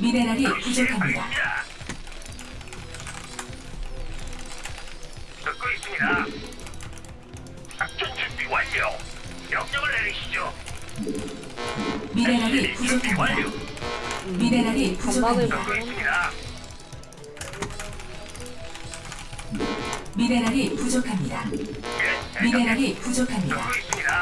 미네랄이 부족합니다. 듣고 있습니다. 작전 준비 완료. 명령을 내리시죠. 미네랄이 준비 부족합니다. 완료. 미네랄이 간만에 부족합니다. 듣고 있습니다. 미네랄이 부족합니다. 미네랄이 부족합니다.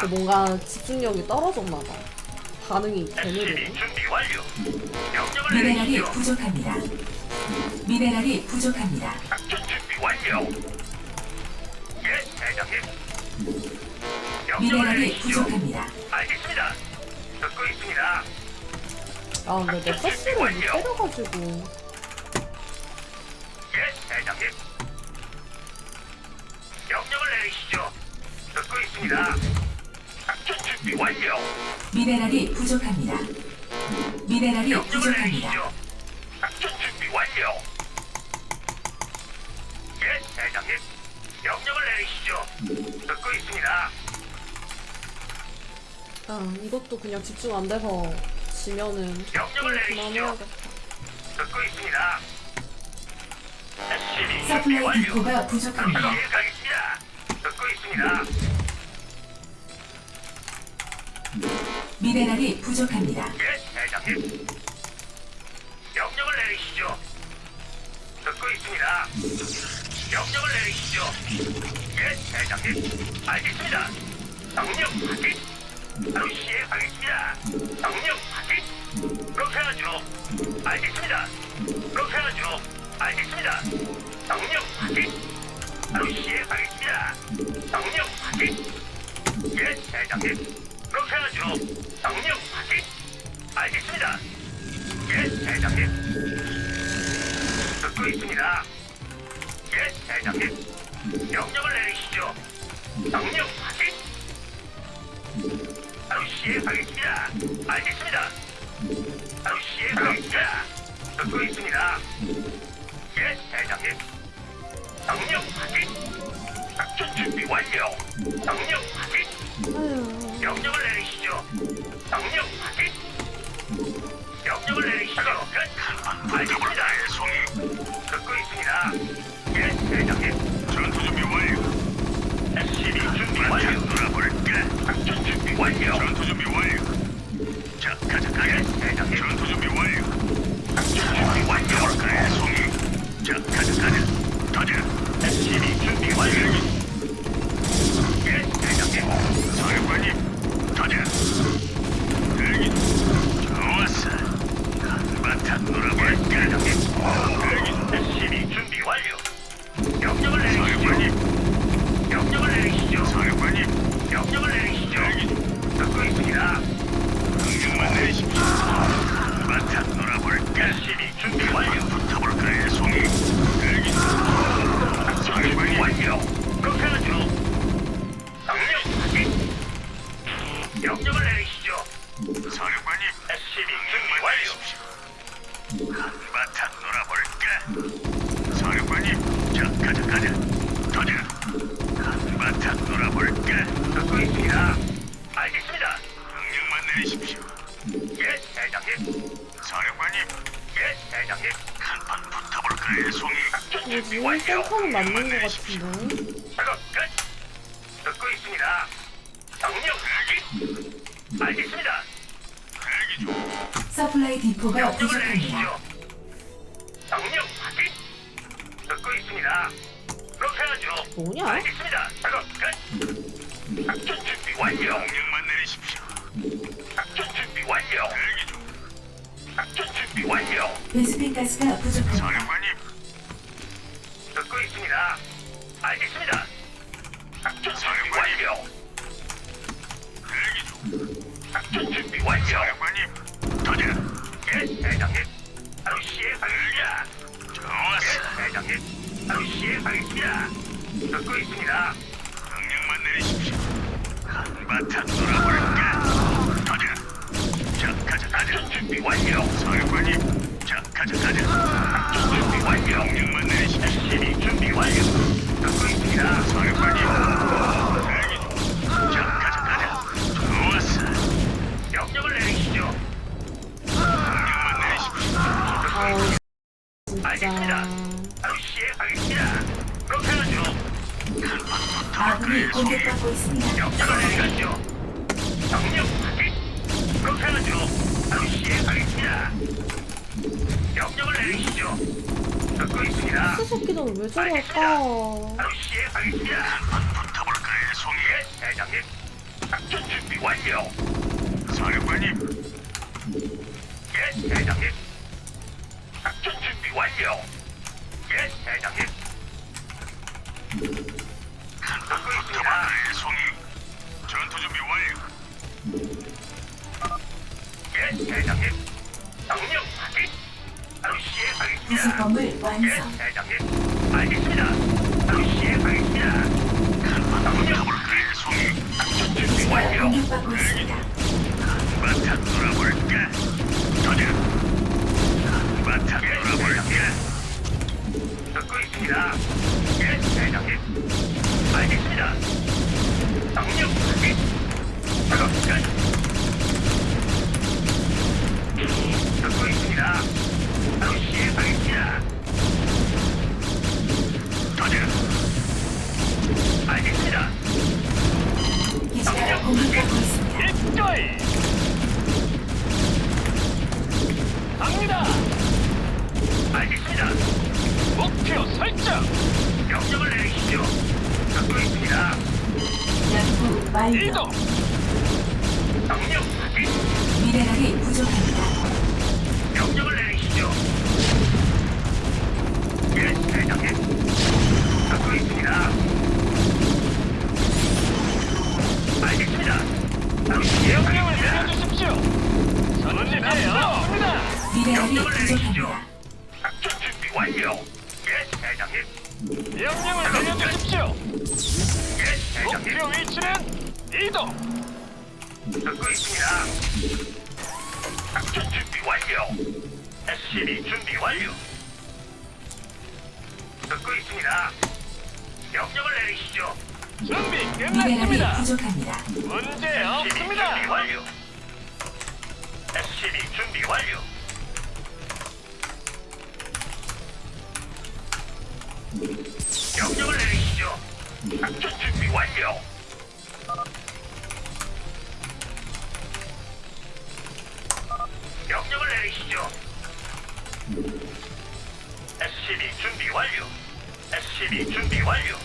그 뭔가 집중력이 떨어졌나 봐. 반응이 개느리네. 준비 완료. 명령을 미네랄이 내리시죠. 부족합니다. 미네랄이 부족합니다. 작전 준비 완료. 예, 대장님. 명령을 미네랄이 내리시죠. 부족합니다. 알겠습니다. 듣고 있습니다. 아 근데 내 패스를 못 때려가지고 있습니다. 작전 준비 완료. 미네랄이 부족합니다. 미네랄이 명령을 부족합니다. 내리시죠. 작전 준비 완료. 예, 대장님. 명령을 내리시죠. 듣고 있습니다. 아 이것도 그냥 집중 안 돼서 지면은 명령을 내리시죠. 그만해야겠다. 듣고 있습니다. SCB 준비 서플라이 완료. 디포가 부족합니다. 듣고 있습니다. 미네랄이 부족합니다. 예, 대장님. 명령을 내리시죠. 듣고 있습니다. 명령을 내리시죠. 예, 대장님. 알겠습니다. 명령 확인. 바로 시행하겠습니다. 명령 확인. 그렇게 하죠. 알겠습니다. 그렇게 하죠. 알겠습니다. 명령 확인. 바로 시행하겠습니다. 명령 확인. 예, 대장님. 그렇게 하죠. 명령 확인. 알겠습니다. 예, 대장님. 듣고 있습니다. 예, 대장님. 명령을 내리시죠. 명령 확인. 바로 시행하겠습니다. 알겠습니다. 바로 시행하겠습니다. 듣고 있습니다. 예, 대장님. 명령 확인. 작전 준비 완료. 명령 확인. 명령을 내리시죠. 명령 확인. 명령을 내리시죠. 끝. 알겠습니다. 송이. 듣고 있습니다. 예, 대장님. 전투 준비 완료. SCB 준비 완료. 돌아볼까? 작전 준비 완료. 전투 준비 완료. 자, 가자, 가자. 예, 대장님. 전투 준비 완료. 작전 준비 완료. 그래, 송이. 자, 가자, 가자. 가자. SCB 준비 완료. 예, 대장님. 사령관님, 가자. 대기. 좋았어. 한바탕 놀아볼 뭐지? 센터는 맞는 것. 같은데 작업 끝. 듣고 있습니다. 명령 확인. 알겠습니다. 대기 중. 서플라이 디포가 명령을 부족합니다. 내리시죠. 명령 확인. 듣고 있습니다. 그렇게 하죠. 뭐냐? 알겠습니다. 작업 끝. 작전 준비 완료. 명령만 내리십시오. 작전 준비 완료. 대기 중. 작전 준비 완료. 베스핀 가스가 부족합니다. 사령관 사령관님. 도전. 예, 대장님. 바로 시행하겠습니다. 좋았어. 예, 대장님. 바로 시행하겠습니다. 듣고 있습니다. 명령만 내리십시오. 한바탕 놀아볼까? 도전. 자, 가자, 가자. 작전 준비 완료. 사령관님. 자, 가자, 가자. 준비 완료. 명령만 내리십시오. 준비 완료. 공격받고 있습니다. 명령을 내리시죠. 명령 확인. 그렇게 하죠. 바로 시행하겠습니다. 명령을 내리시죠. 듣고 있습니다. 스 새끼들은 왜 저럴까? 바로 시행하겠습니다. 한번 붙어볼까요, 송이? 예, 대장님. 작전 준비 완료. 사령관님. 예, 대장님. 작전 준비 완료. 건물 예. 대장님. 알겠습니다. 바로 시행하겠습니다. 명령 확인, 송이. 작전 준비 기지가 완료. 공격받고 있습니다. 바탕 놀아볼까? 도전! 바탕 놀아볼까? 듣고 있습니다. 예, 대장님. 알겠습니다. 명령 확인. 작업 목표 설정. 명령을 내리시죠. 듣고 있습니다. 연구 완료. 이동. 명령 확인 미네랄이 부족합니다. 명령을 내리시죠. 예 대장님. 듣고 있습니다. 알겠습니다. 바로 명령을 내려주십시오. 전진 앞서갑니다. 미네랄이 명령을. 부족합니다. 목표 위치는 이동. 듣고 있습니다. 작전 준비 완료. SCB 준비 완료. 듣고 있습니다. 명령을 내리시죠. 준비 미네랄이 부족합니다. 문제 없습니다. 준비 완료. SCB 준비 완료. 명령을 내리시죠. 작전 준비 완료. 명령을 내리시죠. SCB 준비 완료. SCB 준비 완료.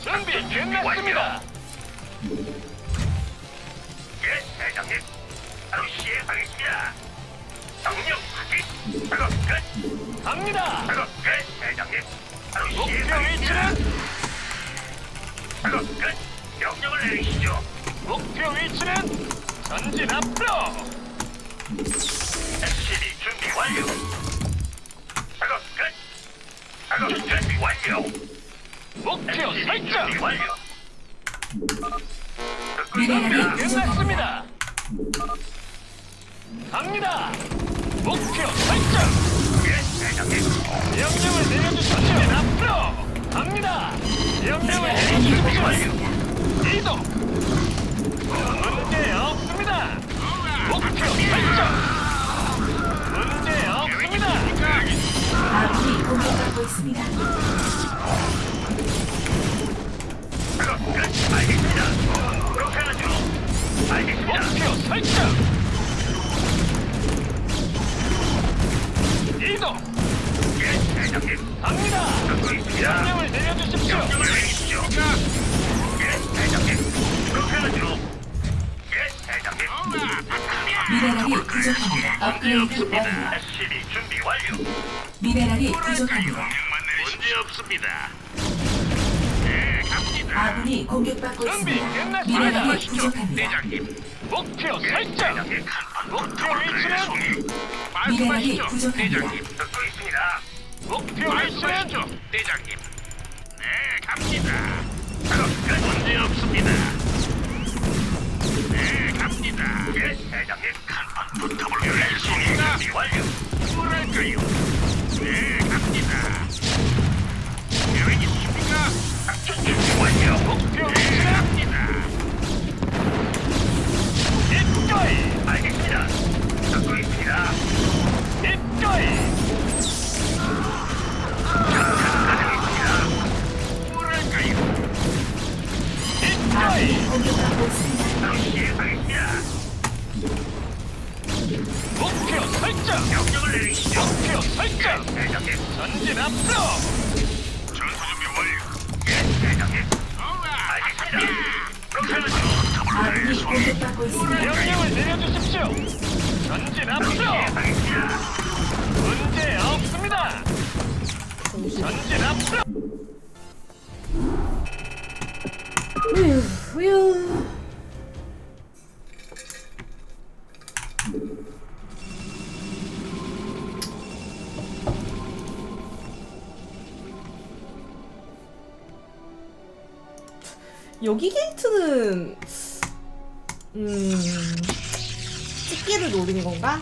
준비 끝났습니다. 예, 대장님. 바로 시행하겠습니다. 명령 확인. 작업 끝. 갑니다. 작업. 작업 끝. 명령을 내리시죠. 목표 위치는 전진 앞으로. SCB 준비 완료. 작업 끝. 작업 준비 완료. 목표 설정. 준비 완료. 듣고 미네랄이 있습니다. 부족합니다. 갑니다. 목표 설정. 예. 명령을 내려주십시오. 앞으로 갑니다. 명령을 내려주십시오. 이동. 문제 없습니다. 목표 설정. 문제 없습니다. 아군이 공격받고 있습니다. 알겠습니다. 그렇게 하죠. 알겠습니다. 목표 설정. 이동. 예, 대장님. 갑니다. 명령을 내려주십시오. 명령을 내리십시오. 예, 대장님. 그렇게 하죠. 예, 대장님. 미네랄이 부족합니다. 업그레이드 완료. SCB 준비 완료. 미네랄이 부족합니다. 문제 없습니다. 네, 갑니다. 아군이 공격받고 준비 있습니다. 끝났습니다. 미네랄이 부족합니다. 대장님. 목표 설정. 목표 위치는 미네랄이 부족합니다. 듣고 있습니다. 목표 위치는 대장님. 네, 갑니다. 받고 있습니다. 명령을 내려주십시오. 전진 앞으로. 문제 없습니다. 전진 앞으로. 휴, 휴. 여기 게이트는 음 찍기를 노리는 건가?